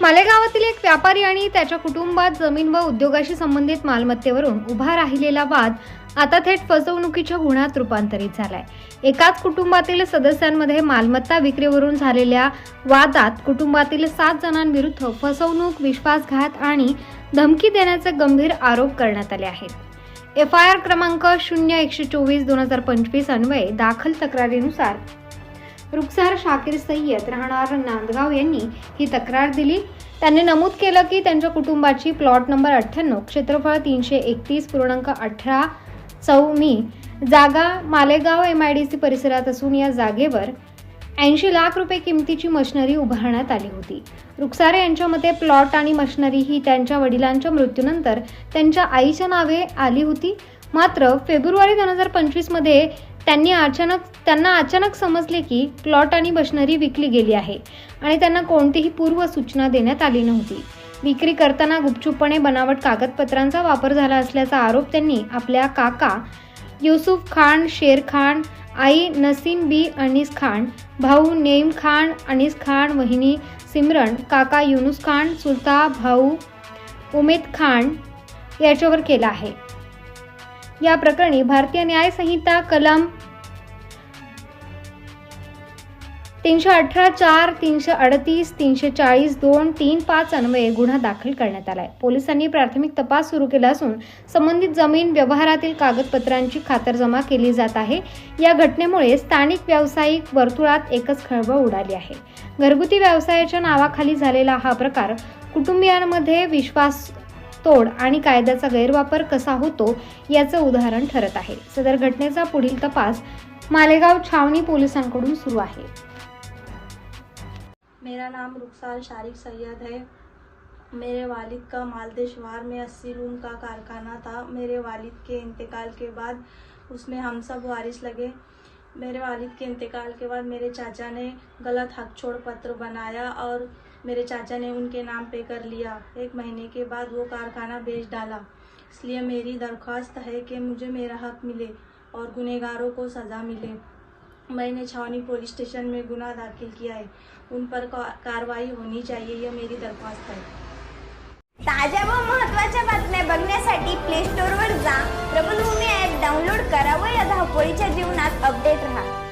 मालेगावातील एक व्यापारी आणि त्याच्या कुटुंबात जमीन व उद्योगाशी संबंधित मालमत्तेवरून उभा राहिलेला वाद आता थेट फसवणुकीच्या गुन्ह्यात रूपांतरित झालाय. एकाच कुटुंबातील सदस्यांमध्ये मालमत्ता विक्रीवरून झालेल्या वादात कुटुंबातील सात जणांविरुद्ध फसवणूक विश्वासघात आणि धमकी देण्याचे गंभीर आरोप करण्यात आले आहेत. एफ आय आर क्रमांक शून्य एकशे चोवीस दोन हजार पंचवीस अन्वये दाखल तक्रारीनुसार रुखसार शाकीर सय्यद राहणार नांदगाव यांनी ही तक्रार दिली. त्यांनी नमूद केलं की त्यांच्या कुटुंबाची प्लॉट नंबर अठ्ठ्याण्णव क्षेत्रफळ तीनशे एकतीस पूर्णांक अठरा चौमी जागा Malegaon M I D C परिसरात असून या जागेवर ऐंशी लाख रुपये किमतीची मशिनरी उभारण्यात आली होती. रुखसारे यांच्या मते प्लॉट आणि मशिनरी ही त्यांच्या वडिलांच्या मृत्यूनंतर त्यांच्या आईच्या नावे आली होती. मात्र फेब्रुवारी दोन हजार पंचवीसमध्ये त्यांनी अचानक त्यांना अचानक समजले की प्लॉट आणि मशनरी विकली गेली आहे आणि त्यांना कोणतीही पूर्व सूचना देण्यात आली नव्हती. विक्री करताना गुपचूपपणे बनावट कागदपत्रांचा वापर झाला असल्याचा आरोप त्यांनी आपल्या काका युसुफ खान शेर खान आई नसीम बी अनीस खान भाऊ नेम खान अनीस खान वहिनी सिमरन काका युनुस खान सुलता भाऊ उमेद खान याच्यावर केला आहे. या प्रकरणी भारतीय न्यायसंहिता कलम तीनशे अठरा चार तीनशे अडतीस तीनशे चाळीस दोन तीन पाच अन्वये गुन्हा दाखल करण्यात आलाय. पोलिसांनी प्राथमिक तपास सुरू केला असून संबंधित जमीन व्यवहारातील कागदपत्रांची खातरजमा केली जात आहे. या घटनेमुळे स्थानिक व्यावसायिक वर्तुळात एकच खळबळ उडाली आहे. घरगुती व्यवसायाच्या नावाखाली झालेला हा प्रकार कुटुंबियांमध्ये विश्वास तोड आणि कायद्याचा गैरवापर कसा होतो याचं उदाहरण ठरत आहे. सदर घटनेचा पुढील तपास मालेगाव छावणी पोलिसांकडून सुरू आहे. मेरा नाम रुखसार शारिक सैयद है. मेरे वालिद का मालदेश वार में अस्सी रूम का कारखाना था. मेरे वालिद के इंतकाल के बाद उसमें हम सब वारिस लगे। मेरे वालिद के इंतकाल के बाद मेरे चाचा ने गलत हक छोड़ पत्र बनाया और मेरे चाचा ने उनके नाम पे कर लिया। एक महीने के बाद वो कारखाना बेच डाला। इसलिए मेरी दरख्वास्त है कि मुझे मेरा हक मिले और गुनहगारों को सज़ा मिले। मैंने छावनी पुलिस स्टेशन में गुना दाखिल किया है। उन पर कार्रवाई होनी चाहिए, यह मेरी दरख्वास्त है। ताज्या व महत्त्वाच्या बातम्या बघण्यासाठी प्ले स्टोअरवर जा. प्रबलभूमी ॲप डाउनलोड करा व या धावपळीच्या जीवनात अपडेट राहा.